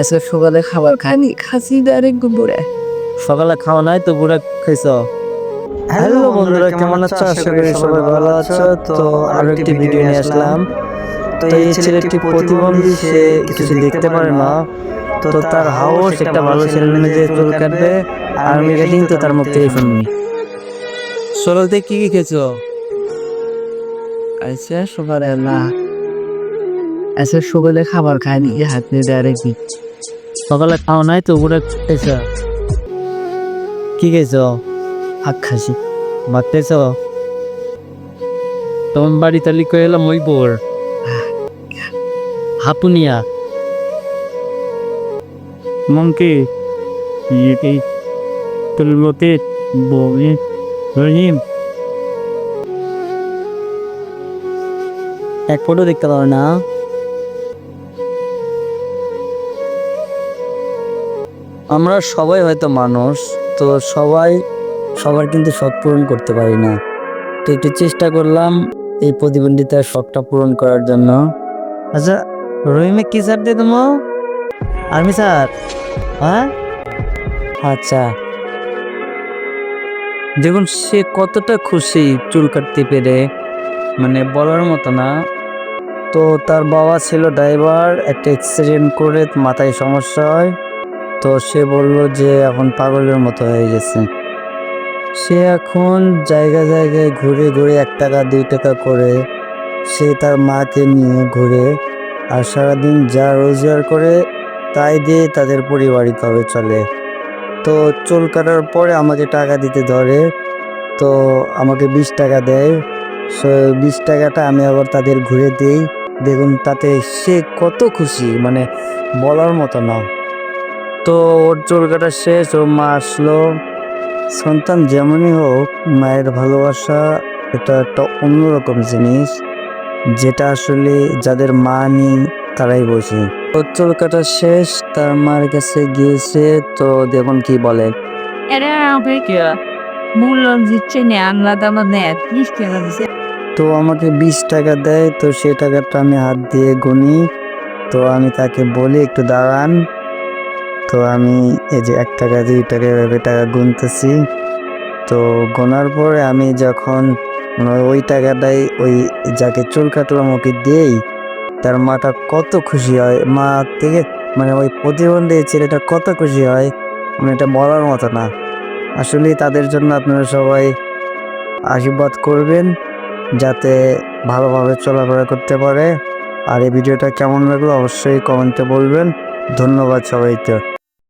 আজকে সকালে খাবার খাইনি খাসি ডাইরেক্ট দুপুরে। সকালে খাওয়া নাই তো পুরা খাইছ? হ্যালো বন্ধুরা কেমন আছো? আশা করি সবাই ভালো আছো। তো আরও একটি ভিডিও নিয়ে আসলাম। তো এই ছেলেটি প্রতিবন্ধী সে কিছু দেখতে পারে না। তো তার হাউস একটা ভালো ছেলে মেয়ে চুল কাটবে আর কিন্তু তার মুখ থেকে সরলতে কি কি খেয়েছো? সকালে না আজকে সকালে খাবার খাইনি হাতে ডাইরেক্ট সকালে খাওয়া নাই তো পুরা খাইছ? কি খাইছো? হাত খাসি ভাত খাইছ? তোমার বাড়ি তালি কয়ে এলাম? ওই বোর হাপুনিয়া মনকে ইয়ে তুলবতে বমি রহিম এক ফটো দেখতে পারো না। আমরা সবাই হয়তো মানুষ, তো সবাই, সবার কিন্তু শখ পূরণ করতে পারি না। তো একটু চেষ্টা করলাম এই প্রতিবন্ধিতার শখটা পূরণ করার জন্য। আচ্ছা রহিমে কি স্যার দিয়ে তুমি আর্মি স্যার। হ্যাঁ? আচ্ছা। দেখুন, সে কতটা খুশি চুল কাটতে পেরে মানে বলার মতো না। তো তার বাবা ছিল ড্রাইভার, একটা অ্যাক্সিডেন্ট করে মাথায় সমস্যা হয়। তো সে বলল যে এখন পাগলের মতো হয়ে গেছে। সে এখন জায়গা জায়গায় ঘুরে ঘুরে এক টাকা, দুই টাকা করে সে তার মাকে নিয়ে ঘুরে আর সারাদিন যা রোজগার করে তাই দিয়ে তাদের পরিবারিকভাবে চলে। তো চুল কাটার পরে আমাকে টাকা দিতে ধরে, তো আমাকে বিশ টাকা দেয়। সো বিশ টাকাটা আমি আবার তাদের ঘুরে দিই। দেখুন, তাতে সে কত খুশি মানে বলার মতো না। তো ওর চুল কাটা শেষ ও মা আসলো। সন্তান যেমনই হোক মায়ের ভালোবাসা এটা একটা অন্যরকম জিনিস যেটা আসলে যাদের মা নেই তারাই বোঝে। ওর চুল কাটা শেষ তার মার কাছে গিয়েছে তো দেখুন কি বলে। এরা আমাকে মূল্য দিচ্ছে না আলাদা ত্রিশ টাকা দিচ্ছে। তো আমাকে বিশ টাকা দেয় তো সেই টাকাটা আমি হাত দিয়ে গুনি। তো আমি তাকে বলি একটু দাঁড়ান। তো আমি এই যে এক টাকা, দুই টাকা এভাবে টাকা গুনতেছি। তো গোনার পরে আমি যখন ওই টাকাটাই ওই যাকে চুল কাটলাম ওকে দিয়েই তার মাটা কত খুশি হয়, মা থেকে মানে ওই প্রতিবন্ধী ছেলেটা কত খুশি হয় মানে এটা বলার মতো না। আসলে তাদের জন্য আপনারা সবাই আশীর্বাদ করবেন, যাতে ভালোভাবে চলাফেরা করতে পারে। আর এই ভিডিওটা কেমন লাগল অবশ্যই কমেন্টে বলবেন। ধন্যবাদ সবাইকে।